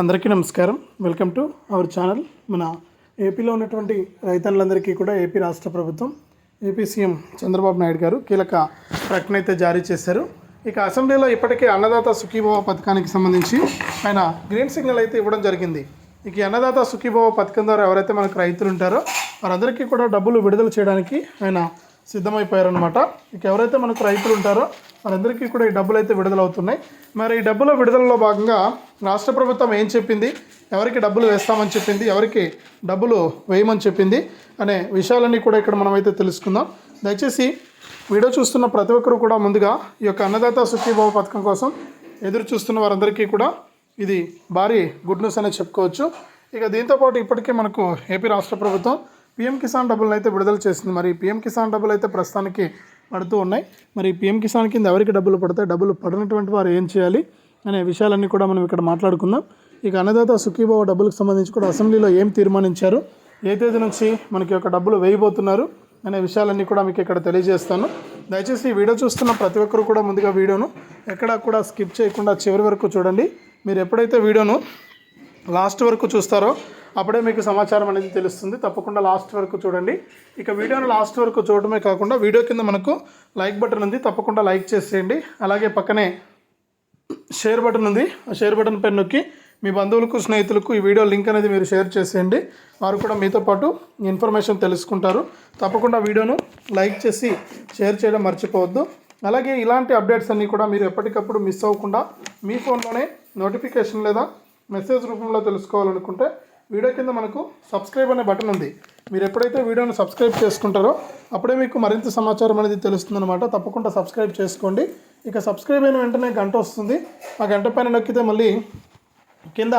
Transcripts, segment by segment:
అందరికీ నమస్కారం. Welcome to our channel. మన ఏపీలో ఉన్నటువంటి రైతన్నులందరికీ కూడా ఏపీ రాష్ట్ర ప్రభుత్వం ఏపీ సీఎం చంద్రబాబు నాయుడు గారు కీలక ప్రకటన అయితే జారీ చేశారు. ఇక అసెంబ్లీలో ఇప్పటికే అన్నదాత సుఖీభవ పథకానికి సంబంధించి ఆయన గ్రీన్ సిగ్నల్ అయితే ఇవ్వడం జరిగింది. ఇక అన్నదాత సుఖీభవ పథకం ద్వారా ఎవరైతే మనకు రైతులు ఉంటారో వారందరికీ కూడా డబ్బులు విడుదల చేయడానికి ఆయన సిద్ధమైపోయారనమాట ఇక ఎవరైతే మనకు రైతులు ఉంటారో వారందరికీ కూడా ఈ డబ్బులు అయితే విడుదలవుతున్నాయి. మరి ఈ డబ్బుల విడుదలలో భాగంగా రాష్ట్ర ప్రభుత్వం ఏం చెప్పింది? ఎవరికి డబ్బులు వేస్తామని చెప్పింది? ఎవరికి డబ్బులు వేయమని చెప్పింది? అనే విషయాలన్నీ కూడా ఇక్కడ మనమైతే తెలుసుకుందాం. దయచేసి వీడియో చూస్తున్న ప్రతి ఒక్కరు కూడా ముందుగా ఈ యొక్క అన్నదాత సుఖీభావ పథకం కోసం ఎదురు చూస్తున్న వారందరికీ కూడా ఇది భారీ గుడ్ న్యూస్ అనే చెప్పుకోవచ్చు. ఇక దీంతోపాటు ఇప్పటికే మనకు ఏపీ రాష్ట్ర ప్రభుత్వం పీఎం కిసాన్ డబ్బులను అయితే విడుదల చేసింది మరి పీఎం కిసాన్ డబ్బులు అయితే ప్రస్తుతానికి పడుతూ ఉన్నాయి. మరి పీఎం కిసాన్ కింద ఎవరికి డబ్బులు పడతాయి? డబ్బులు పడినటువంటి వారు ఏం చేయాలి అనే విషయాలన్నీ కూడా మనం ఇక్కడ మాట్లాడుకుందాం. ఇక అన్నదాత సుఖీభావ డబ్బులకు సంబంధించి కూడా అసెంబ్లీలో ఏం తీర్మానించారు? ఏ తేదీ నుంచి మనకి యొక్క డబ్బులు వేయబోతున్నారు అనే విషయాలన్నీ కూడా మీకు ఇక్కడ తెలియజేస్తాను. దయచేసి ఈ వీడియో చూస్తున్న ప్రతి ఒక్కరు కూడా ముందుగా వీడియోను ఎక్కడా కూడా స్కిప్ చేయకుండా చివరి వరకు చూడండి. మీరు ఎప్పుడైతే వీడియోను లాస్ట్ వరకు చూస్తారో అప్పుడే మీకు సమాచారం అనేది తెలుస్తుంది. తప్పకుండా లాస్ట్ వరకు చూడండి. ఇక వీడియోను లాస్ట్ వరకు చూడటమే కాకుండా వీడియో కింద మనకు లైక్ బటన్ ఉంది. తప్పకుండా లైక్ చేసేయండి. అలాగే పక్కనే షేర్ బటన్ ఉంది. ఆ షేర్ బటన్ పైన నొక్కి మీ బంధువులకు స్నేహితులకు ఈ వీడియో లింక్ అనేది మీరు షేర్ చేసేయండి. వారు కూడా మీతో పాటు ఇన్ఫర్మేషన్ తెలుసుకుంటారు. తప్పకుండా వీడియోను లైక్ చేసి షేర్ చేయడం మర్చిపోవద్దు. అలాగే ఇలాంటి అప్డేట్స్ అన్నీ కూడా మీరు ఎప్పటికప్పుడు మిస్ అవ్వకుండా మీ ఫోన్లోనే నోటిఫికేషన్ లేదా మెసేజ్ రూపంలో తెలుసుకోవాలనుకుంటే వీడియో కింద మనకు సబ్స్క్రైబ్ అనే బటన్ ఉంది. మీరు ఎప్పుడైతే వీడియోను సబ్స్క్రైబ్ చేసుకుంటారో అప్పుడే మీకు మరింత సమాచారం అనేది తెలుస్తుందన్నమాట. తప్పకుండా సబ్స్క్రైబ్ చేసుకోండి. ఇక సబ్స్క్రైబ్ అయిన వెంటనే గంట వస్తుంది. ఆ గంట పైన నొక్కితే మళ్ళీ కింద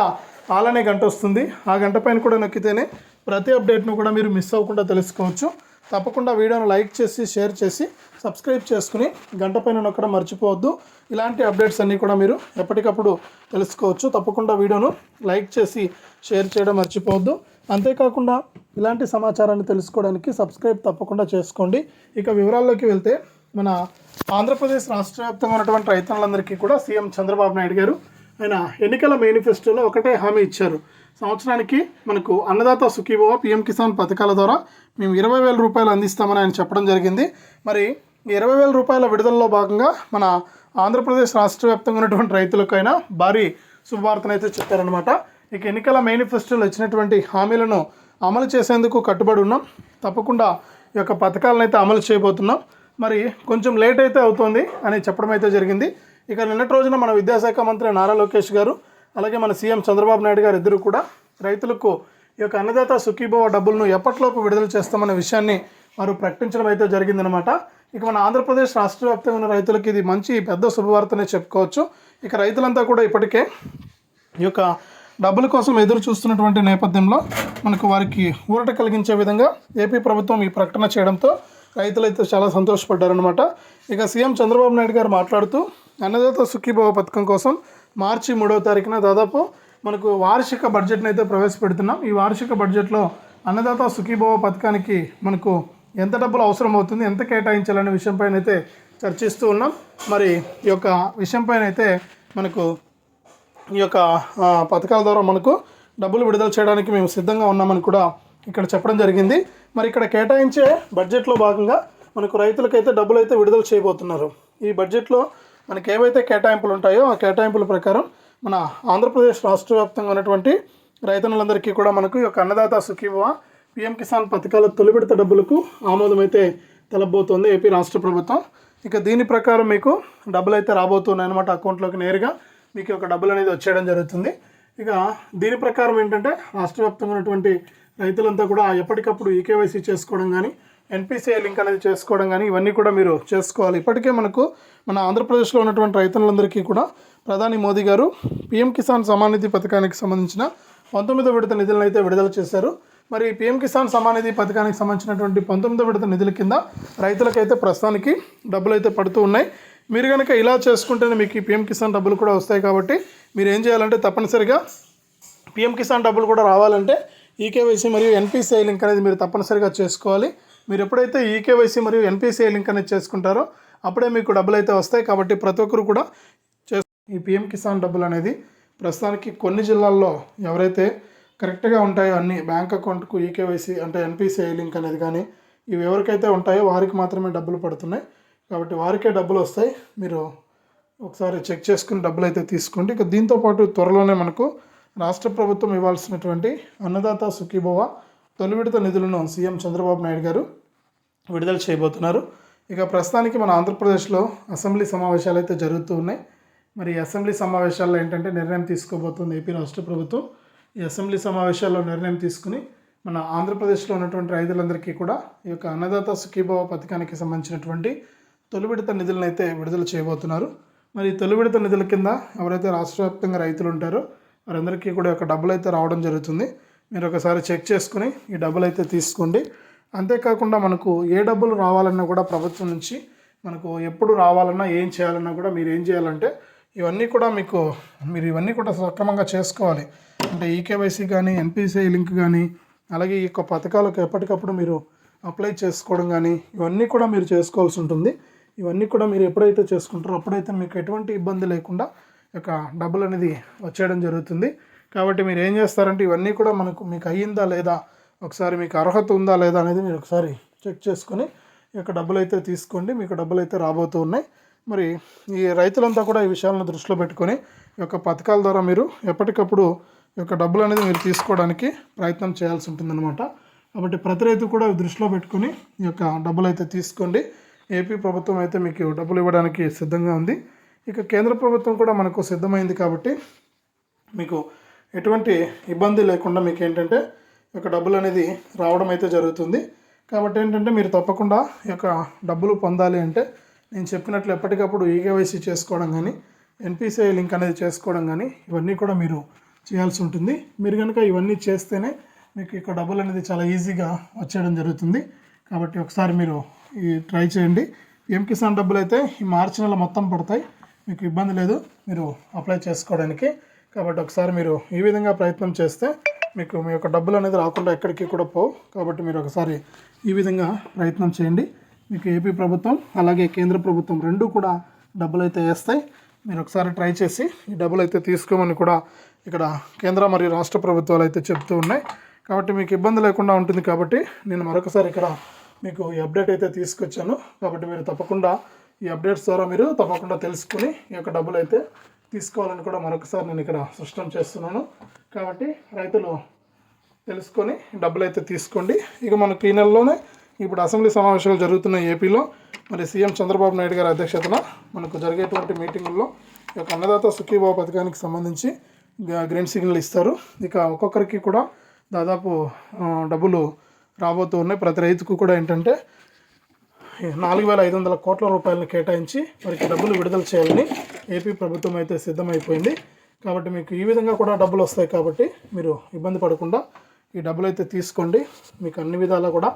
ఆల్ అనే గంట వస్తుంది. ఆ గంట పైన కూడా నొక్కితేనే ప్రతి అప్డేట్ను కూడా మీరు మిస్ అవ్వకుండా తెలుసుకోవచ్చు. తప్పకుండా వీడియోను లైక్ చేసి షేర్ చేసి సబ్స్క్రైబ్ చేసుకుని గంట పైన నొక్కడం మర్చిపోవద్దు. ఇలాంటి అప్డేట్స్ అన్నీ కూడా మీరు ఎప్పటికప్పుడు తెలుసుకోవచ్చు. తప్పకుండా వీడియోను లైక్ చేసి షేర్ చేయడం మర్చిపోవద్దు. అంతేకాకుండా ఇలాంటి సమాచారాన్ని తెలుసుకోవడానికి సబ్స్క్రైబ్ తప్పకుండా చేసుకోండి. ఇక వివరాల్లోకి వెళ్తే మన ఆంధ్రప్రదేశ్ రాష్ట్ర వ్యాప్తంగా ఉన్నటువంటి రైతులందరికీ కూడా సీఎం చంద్రబాబు నాయుడు గారు ఆయన ఎన్నికల మేనిఫెస్టోలో ఒకటే హామీ ఇచ్చారు. సంవత్సరానికి మనకు అన్నదాత సుఖీభవ పిఎం కిసాన్ పథకాల ద్వారా మేము ఇరవై వేల రూపాయలు అందిస్తామని ఆయన చెప్పడం జరిగింది. మరి ఇరవై వేల రూపాయల విడుదలలో భాగంగా మన ఆంధ్రప్రదేశ్ రాష్ట్ర వ్యాప్తంగా ఉన్నటువంటి రైతులకైనా భారీ శుభవార్తనైతే చెప్పారనమాట ఇక ఎన్నికల మేనిఫెస్టోలో ఇచ్చినటువంటి హామీలను అమలు చేసేందుకు కట్టుబడి ఉన్నాం. తప్పకుండా ఈ యొక్క పథకాలను అయితే అమలు చేయబోతున్నాం. మరి కొంచెం లేట్ అయితే అవుతుంది అని చెప్పడం అయితే జరిగింది. ఇక నిన్నటి రోజున మన విద్యాశాఖ మంత్రి నారా లోకేష్ గారు అలాగే మన సీఎం చంద్రబాబు నాయుడు గారు ఇద్దరు కూడా రైతులకు ఈ యొక్క అన్నదాత సుఖీభవ డబ్బులను ఎప్పటిలోపు విడుదల చేస్తామనే విషయాన్ని వారు ప్రకటించడం అయితే జరిగిందనమాట ఇక మన ఆంధ్రప్రదేశ్ రాష్ట్ర వ్యాప్తంగా ఉన్న రైతులకు ఇది మంచి పెద్ద శుభవార్తనే చెప్పుకోవచ్చు. ఇక రైతులంతా కూడా ఇప్పటికే ఈ యొక్క డబ్బుల కోసం ఎదురు చూస్తున్నటువంటి నేపథ్యంలో మనకు వారికి ఊరట కలిగించే విధంగా ఏపీ ప్రభుత్వం ఈ ప్రకటన చేయడంతో రైతులైతే చాలా సంతోషపడ్డారనమాట ఇక సీఎం చంద్రబాబు నాయుడు గారు మాట్లాడుతూ అన్నదాత సుఖీభావ పథకం కోసం మార్చి మూడవ తారీఖున దాదాపు మనకు వార్షిక బడ్జెట్ని అయితే ప్రవేశపెడుతున్నాం. ఈ వార్షిక బడ్జెట్లో అన్నదాత సుఖీభవ పథకానికి మనకు ఎంత డబ్బులు అవసరం అవుతుంది ఎంత కేటాయించాలనే విషయంపైన అయితే చర్చిస్తూ ఉన్నాం. మరి ఈ యొక్క విషయంపైన అయితే మనకు ఈ యొక్క పథకాల ద్వారా మనకు డబ్బులు విడుదల చేయడానికి మేము సిద్ధంగా ఉన్నామని కూడా ఇక్కడ చెప్పడం జరిగింది. మరి ఇక్కడ కేటాయించే బడ్జెట్లో భాగంగా మనకు రైతులకైతే డబ్బులు అయితే విడుదల చేయబోతున్నారు. ఈ బడ్జెట్లో మనకి ఏవైతే కేటాయింపులు ఉంటాయో ఆ కేటాయింపుల ప్రకారం మన ఆంధ్రప్రదేశ్ రాష్ట్ర వ్యాప్తంగా ఉన్నటువంటి రైతన్నులందరికీ కూడా మనకు ఈ యొక్క అన్నదాత సుఖీభవ పిఎం కిసాన్ పథకాల తొలి విడత డబ్బులకు ఆమోదం అయితే తెలబోతోంది ఏపీ రాష్ట్ర ప్రభుత్వం. ఇక దీని ప్రకారం మీకు డబ్బులు అయితే రాబోతున్నాయి అనమాట అకౌంట్లోకి నేరుగా మీకు ఒక డబ్బులు అనేది వచ్చేయడం జరుగుతుంది. ఇక దీని ప్రకారం ఏంటంటే రాష్ట్ర వ్యాప్తంగా ఉన్నటువంటి రైతులంతా కూడా ఎప్పటికప్పుడు ఈకేవైసీ చేసుకోవడం కానీ ఎన్పిసిఐ లింక్ అనేది చేసుకోవడం కానీ ఇవన్నీ కూడా మీరు చేసుకోవాలి. ఇప్పటికే మనకు మన ఆంధ్రప్రదేశ్లో ఉన్నటువంటి రైతులందరికీ కూడా ప్రధాని మోదీ గారు పిఎం కిసాన్ సమానిధి పథకానికి సంబంధించిన పంతొమ్మిదో విడత నిధులను అయితే విడుదల చేశారు. మరి పిఎం కిసాన్ సమానిధి పథకానికి సంబంధించినటువంటి పంతొమ్మిదో విడత నిధుల కింద రైతులకైతే ప్రస్తుతానికి డబ్బులు అయితే పడుతూ ఉన్నాయి. మీరు కనుక ఇలా చేసుకుంటేనే మీకు పీఎం పిఎం కిసాన్ డబ్బులు కూడా వస్తాయి కాబట్టి మీరు ఏం చేయాలంటే తప్పనిసరిగా పిఎం కిసాన్ డబ్బులు కూడా రావాలంటే ఈకేవైసీ మరియు ఎన్పిసిఐ లింక్ అనేది మీరు తప్పనిసరిగా చేసుకోవాలి. మీరు ఎప్పుడైతే ఈకేవైసీ మరియు ఎన్పిసిఐ లింక్ అనేది చేసుకుంటారో అప్పుడే మీకు డబ్బులు అయితే వస్తాయి కాబట్టి ప్రతి ఒక్కరు కూడా చే ఈ పిఎం కిసాన్ డబ్బులు అనేది ప్రస్తుతానికి కొన్ని జిల్లాల్లో ఎవరైతే కరెక్ట్గా ఉంటాయో అన్ని బ్యాంక్ అకౌంట్కు ఈకేవైసీ అంటే ఎన్పిసిఐ లింక్ అనేది కానీ ఇవి ఎవరికైతే ఉంటాయో వారికి మాత్రమే డబ్బులు పడుతున్నాయి. కాబట్టి వారికే డబ్బులు వస్తాయి. మీరు ఒకసారి చెక్ చేసుకుని డబ్బులు అయితే తీసుకోండి. ఇక దీంతో పాటు త్వరలోనే మనకు రాష్ట్ర ప్రభుత్వం ఇవ్వాల్సినటువంటి అన్నదాత సుఖీభవ తొలి విడత నిధులను సీఎం చంద్రబాబు నాయుడు గారు విడుదల చేయబోతున్నారు. ఇక ప్రస్తుతానికి మన ఆంధ్రప్రదేశ్లో అసెంబ్లీ సమావేశాలు అయితే జరుగుతూ ఉన్నాయి. మరి అసెంబ్లీ సమావేశాల్లో ఏంటంటే నిర్ణయం తీసుకోబోతుంది ఏపీ రాష్ట్ర ప్రభుత్వం. ఈ అసెంబ్లీ సమావేశాల్లో నిర్ణయం తీసుకుని మన ఆంధ్రప్రదేశ్లో ఉన్నటువంటి రైతులందరికీ కూడా ఈ యొక్క అన్నదాత సుఖీభావ పథకానికి సంబంధించినటువంటి తొలి విడత నిధులను అయితే విడుదల చేయబోతున్నారు. మరి తొలి విడత నిధుల కింద ఎవరైతే రాష్ట్ర వ్యాప్తంగా రైతులు ఉంటారో వారందరికీ కూడా యొక్క డబ్బులు అయితే రావడం జరుగుతుంది. మీరు ఒకసారి చెక్ చేసుకుని ఈ డబ్బులు అయితే తీసుకోండి. అంతేకాకుండా మనకు ఏ డబ్బులు రావాలన్నా కూడా ప్రభుత్వం నుంచి మనకు ఎప్పుడు రావాలన్నా ఏం చేయాలన్నా కూడా మీరు ఏం చేయాలంటే ఇవన్నీ కూడా మీకు మీరు ఇవన్నీ కూడా సక్రమంగా చేసుకోవాలి. అంటే ఈకేవైసీ కానీ ఎన్పిసిఐ లింక్ కానీ అలాగే ఈ యొక్క పథకాలకు ఎప్పటికప్పుడు మీరు అప్లై చేసుకోవడం కానీ ఇవన్నీ కూడా మీరు చేసుకోవాల్సి ఉంటుంది. ఇవన్నీ కూడా మీరు ఎప్పుడైతే చేసుకుంటారో అప్పుడైతే మీకు ఎటువంటి ఇబ్బంది లేకుండా ఒక యొక్క డబ్బులు అనేది వచ్చేయడం జరుగుతుంది. కాబట్టి మీరు ఏం చేస్తారంటే ఇవన్నీ కూడా మనకు మీకు అయ్యిందా లేదా ఒకసారి మీకు అర్హత ఉందా లేదా అనేది మీరు ఒకసారి చెక్ చేసుకొని ఈ యొక్క డబ్బులు అయితే తీసుకోండి మీకు డబ్బులు అయితే రాబోతూ ఉన్నాయి. మరి ఈ రైతులంతా కూడా ఈ విషయాలను దృష్టిలో పెట్టుకొని ఈ యొక్క పథకాల ద్వారా మీరు ఎప్పటికప్పుడు ఈ యొక్క డబ్బులు అనేది మీరు తీసుకోవడానికి ప్రయత్నం చేయాల్సి ఉంటుందన్నమాట. కాబట్టి ప్రతి రైతు కూడా దృష్టిలో పెట్టుకొని ఈ యొక్క డబ్బులు అయితే తీసుకోండి. ఏపీ ప్రభుత్వం అయితే మీకు డబ్బులు ఇవ్వడానికి సిద్ధంగా ఉంది. ఇక కేంద్ర ప్రభుత్వం కూడా మనకు సిద్ధమైంది కాబట్టి మీకు ఎటువంటి ఇబ్బంది లేకుండా మీకు ఏంటంటే యొక్క డబ్బులు అనేది రావడం అయితే జరుగుతుంది. కాబట్టి ఏంటంటే మీరు తప్పకుండా ఈ యొక్క డబ్బులు పొందాలి అంటే నేను చెప్పినట్లు ఎప్పటికప్పుడు ఈకేవైసీ చేసుకోవడం కానీ ఎన్పిసిఐ లింక్ అనేది చేసుకోవడం కానీ ఇవన్నీ కూడా మీరు చేయాల్సి ఉంటుంది. మీరు కనుక ఇవన్నీ చేస్తేనే మీకు ఇక్కడ డబ్బులు అనేది చాలా ఈజీగా వచ్చేయడం జరుగుతుంది. కాబట్టి ఒకసారి మీరు ఈ ట్రై చేయండి. పిఎం కిసాన్ డబ్బులు అయితే ఈ మార్చి నెల మొత్తం పడతాయి మీకు ఇబ్బంది లేదు మీరు అప్లై చేసుకోవడానికి. కాబట్టి ఒకసారి మీరు ఈ విధంగా ప్రయత్నం చేస్తే మీకు మీ యొక్క డబ్బులు అనేది రాకుండా ఎక్కడికి కూడా పోవు. కాబట్టి మీరు ఒకసారి ఈ విధంగా ప్రయత్నం చేయండి. మీకు ఏపీ ప్రభుత్వం అలాగే కేంద్ర ప్రభుత్వం రెండు కూడా డబ్బులు అయితే వేస్తాయి. మీరు ఒకసారి ట్రై చేసి ఈ డబ్బులు అయితే తీసుకోమని కూడా ఇక్కడ కేంద్ర మరియు రాష్ట్ర ప్రభుత్వాలు అయితే చెప్తూ ఉన్నాయి. కాబట్టి మీకు ఇబ్బంది లేకుండా ఉంటుంది కాబట్టి నేను మరొకసారి ఇక్కడ మీకు ఈ అప్డేట్ అయితే తీసుకొచ్చాను. కాబట్టి మీరు తప్పకుండా ఈ అప్డేట్స్ ద్వారా మీరు తప్పకుండా తెలుసుకుని ఈ యొక్క డబ్బులు అయితే తీసుకోవాలని కూడా మరొకసారి నేను ఇక్కడ స్పష్టం చేస్తున్నాను. కాబట్టి రైతులు తెలుసుకొని డబ్బులు అయితే తీసుకోండి. ఇక మనకు ఈ నెలలోనే ఇప్పుడు అసెంబ్లీ సమావేశాలు జరుగుతున్న ఏపీలో. మరి సీఎం చంద్రబాబు నాయుడు గారి అధ్యక్షతన మనకు జరిగేటువంటి మీటింగుల్లో ఈ యొక్క అన్నదాత సుఖీభావ పథకానికి సంబంధించి గ్రీన్ సిగ్నల్ ఇస్తారు. ఇక ఒక్కొక్కరికి కూడా దాదాపు డబ్బులు రాబోతూ ఉన్నాయి. ప్రతి రైతుకు కూడా ఏంటంటే నాలుగు వేల ఐదు వందల కోట్ల రూపాయలను కేటాయించి వారికి డబ్బులు విడుదల చేయాలని ఏపీ ప్రభుత్వం అయితే సిద్ధమైపోయింది. కాబట్టి మీకు ఈ విధంగా కూడా డబ్బులు వస్తాయి కాబట్టి మీరు ఇబ్బంది పడకుండా ఈ డబ్బులు అయితే తీసుకోండి. మీకు అన్ని విధాలా కూడా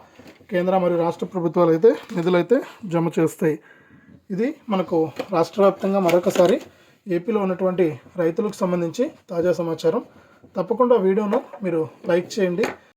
కేంద్ర మరియు రాష్ట్ర ప్రభుత్వాలు అయితే నిధులు అయితే జమ చేస్తాయి. ఇది మనకు రాష్ట్ర వ్యాప్తంగా మరొకసారి ఏపీలో ఉన్నటువంటి రైతులకు సంబంధించి తాజా సమాచారం. తప్పకుండా వీడియోను మీరు లైక్ చేయండి.